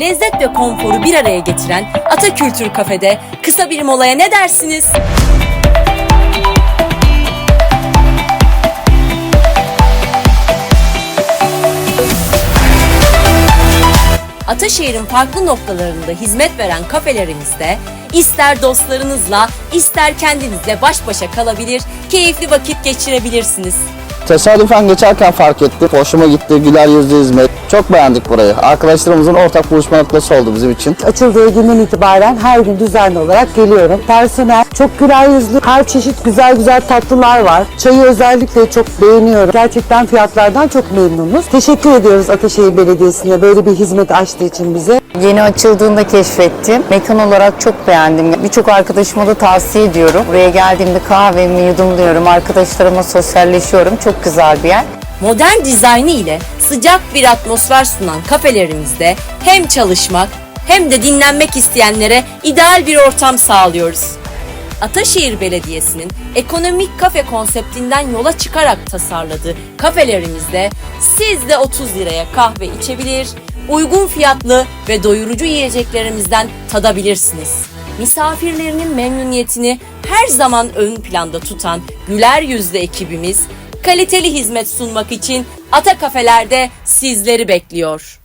lezzet ve konforu bir araya getiren Atakültür Kafede kısa bir molaya ne dersiniz? Ataşehir'in farklı noktalarında hizmet veren kafelerimizde ister dostlarınızla ister kendinizle baş başa kalabilir, keyifli vakit geçirebilirsiniz. Tesadüfen geçerken fark ettik. Hoşuma gitti. Güler yüzlü hizmet. Çok beğendik burayı. Arkadaşlarımızın ortak buluşma noktası oldu bizim için. Açıldığı günden itibaren her gün düzenli olarak geliyorum. Personel çok güler yüzlü, her çeşit güzel güzel tatlılar var. Çayı özellikle çok beğeniyorum. Gerçekten fiyatlardan çok memnunuz. Teşekkür ediyoruz Ataşehir Belediyesi'ne böyle bir hizmet açtığı için bize. Yeni açıldığında keşfettim. Mekan olarak çok beğendim. Birçok arkadaşıma da tavsiye ediyorum. Buraya geldiğimde kahvemi yudumluyorum. Arkadaşlarıma sosyalleşiyorum. Çok güzel bir yer. Modern dizaynı ile sıcak bir atmosfer sunan kafelerimizde hem çalışmak hem de dinlenmek isteyenlere ideal bir ortam sağlıyoruz. Ataşehir Belediyesi'nin ekonomik kafe konseptinden yola çıkarak tasarladığı kafelerimizde siz de 30 liraya kahve içebilir, uygun fiyatlı ve doyurucu yiyeceklerimizden tadabilirsiniz. Misafirlerinin memnuniyetini her zaman ön planda tutan güler yüzlü ekibimiz kaliteli hizmet sunmak için Ata kafelerde sizleri bekliyor.